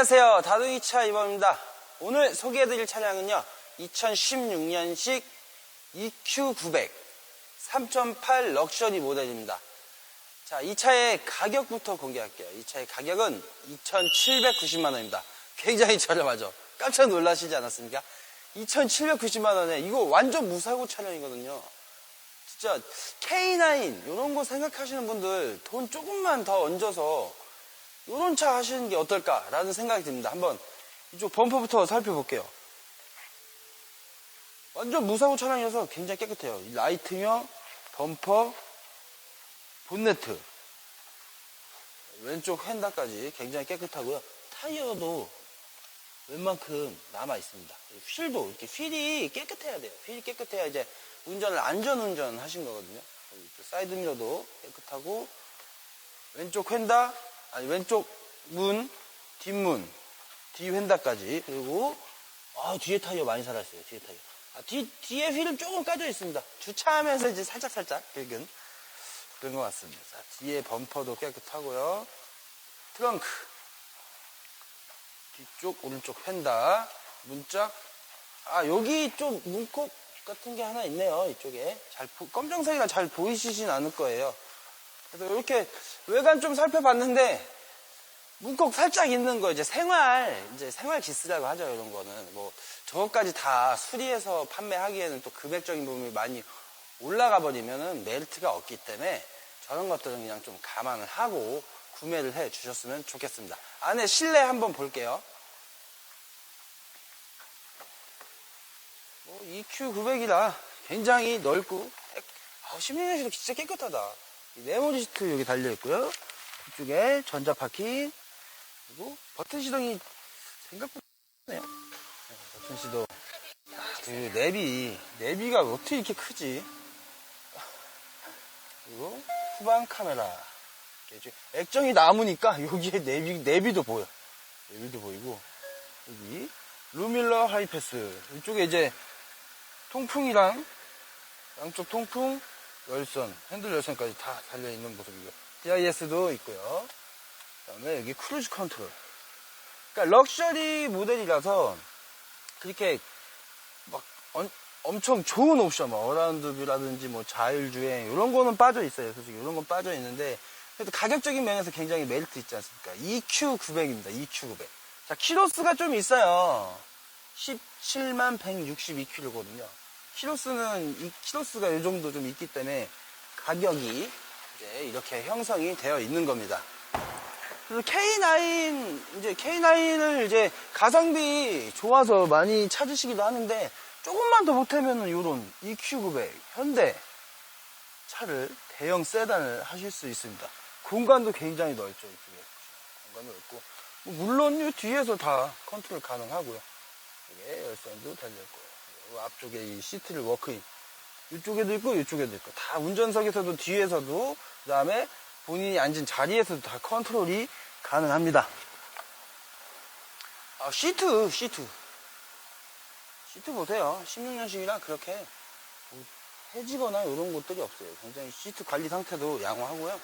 안녕하세요. 다둥이차 이범입니다. 오늘 소개해드릴 차량은요. 2016년식 EQ900 3.8 럭셔리 모델입니다. 자, 이 차의 가격부터 공개할게요. 이 차의 가격은 2,790만원입니다. 굉장히 저렴하죠? 깜짝 놀라시지 않았습니까? 2,790만원에 이거 완전 무사고 차량이거든요. 진짜 K9 이런 거 생각하시는 분들 돈 조금만 더 얹어서 이런 차 하시는 게 어떨까라는 생각이 듭니다. 한번 이쪽 범퍼부터 살펴볼게요. 완전 무사고 차량이어서 굉장히 깨끗해요. 이 라이트며 범퍼, 본네트, 왼쪽 휀다까지 굉장히 깨끗하고요. 타이어도 웬만큼 남아 있습니다. 휠도 이렇게 휠이 깨끗해야 돼요. 휠이 깨끗해야 이제 운전을 안전 운전 하신 거거든요. 사이드 미러도 깨끗하고 왼쪽 휀다 아니 왼쪽 문 뒷문 뒤 휀다까지 그리고 아 뒤에 타이어 많이 살았어요. 뒤에 타이어. 아, 뒤 뒤에 휠은 조금 까져 있습니다. 주차하면서 이제 살짝 살짝 긁은 그런 것 같습니다. 자, 뒤에 범퍼도 깨끗하고요. 트렁크 뒤쪽 오른쪽 펜다 문짝 아 여기 좀 문콕 같은 게 하나 있네요 이쪽에 잘 보- 검정색이라 잘 보이시진 않을 거예요 그래서 이렇게 외관 좀 살펴봤는데 문콕 살짝 있는 거 이제 생활 이제 생활 기스라고 하죠 이런 거는 뭐 저것까지 다 수리해서 판매하기에는 또 금액적인 부분이 많이 올라가 버리면은 메리트가 없기 때문에 저런 것들은 그냥 좀 감안을 하고 구매를 해 주셨으면 좋겠습니다. 안에 실내 한번 볼게요. 뭐 EQ900이라 굉장히 넓고 깨- 아, 16년식도 진짜 깨끗하다. 이 메모리 시트 여기 달려 있고요. 이쪽에 전자 파킹 그리고 버튼 시동이 생각보다 네요 버튼 시동. 아, 그리고 내비 내비가 어떻게 이렇게 크지? 그리고 후방 카메라. 액정이 남으니까 여기에 내비, 내비도 보여. 내비도 보이고. 여기 루밀러 하이패스. 이쪽에 이제 통풍이랑 양쪽 통풍, 열선, 핸들 열선까지 다 달려있는 모습이고요. DIS도 있고요. 그 다음에 여기 크루즈 컨트롤. 그러니까 럭셔리 모델이라서 그렇게 막 엄- 엄청 좋은 옵션, 뭐 어라운드 뷰라든지 뭐 자율주행 이런 거는 빠져 있어요. 솔직히 이런 건 빠져 있는데 그래도 가격적인 면에서 굉장히 메리트 있지 않습니까? EQ900입니다. EQ900. 자, 키로수가 좀 있어요. 17만 162km거든요. 키로수는 이 키로수가 이 정도 좀 있기 때문에 가격이 이제 이렇게 형성이 되어 있는 겁니다. 그래서 K9 이제 K9을 이제 가성비 좋아서 많이 찾으시기도 하는데 조금만 더 보태면은 이런 EQ900 현대 차를 대형 세단을 하실 수 있습니다. 공간도 굉장히 넓죠 이쪽에 공간도 넓고 뭐 물론 이 뒤에서 다 컨트롤 가능하고요. 이게 열선도 달려 있고 요 앞쪽에 이 시트를 워크인 이쪽에도 있고 이쪽에도 있고 다 운전석에서도 뒤에서도 그 다음에 본인이 앉은 자리에서도 다 컨트롤이 가능합니다. 아, 시트, 시트. 시트 보세요. 16년식이라 그렇게 뭐 해지거나 이런 것들이 없어요. 굉장히 시트 관리 상태도 양호하고요.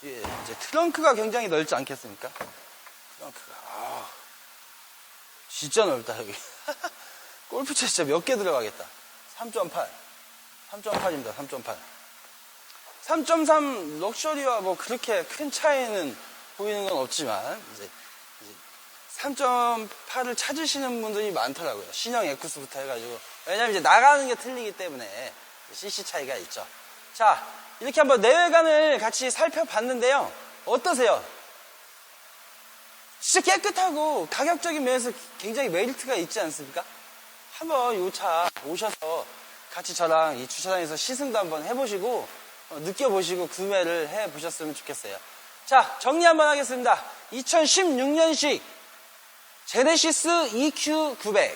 뒤에 이제 트렁크가 굉장히 넓지 않겠습니까? 트렁크가. 아, 진짜 넓다, 여기. 골프채 진짜 몇 개 들어가겠다. 3.8. 3.8입니다, 3.8. 3.3 럭셔리와 뭐 그렇게 큰 차이는 보이는 건 없지만 이제, 3.8을 찾으시는 분들이 많더라고요. 신형 에쿠스부터 해가지고 왜냐면 이제 나가는 게 틀리기 때문에 CC 차이가 있죠. 자 이렇게 한번 내외관을 같이 살펴봤는데요. 어떠세요? 진짜 깨끗하고 가격적인 면에서 굉장히 메리트가 있지 않습니까? 한번 이 차 오셔서 같이 저랑 이 주차장에서 시승도 한번 해보시고 어, 느껴보시고 구매를 해보셨으면 좋겠어요. 자, 정리 한번 하겠습니다. 2016년식 제네시스 EQ900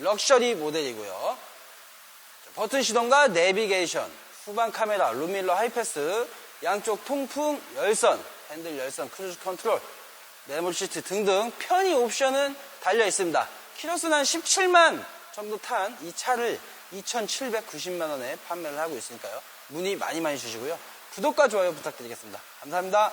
럭셔리 모델이고요. 버튼 시동과 내비게이션, 후방 카메라, 루밀러 하이패스, 양쪽 통풍, 열선, 핸들 열선, 크루즈 컨트롤, 메모리 시트 등등 편의 옵션은 달려 있습니다. 키로수는 한 17만 정도 탄 이 차를 2,790만 원에 판매를 하고 있으니까요. 문의 많이 많이 주시고요. 구독과 좋아요 부탁드리겠습니다. 감사합니다.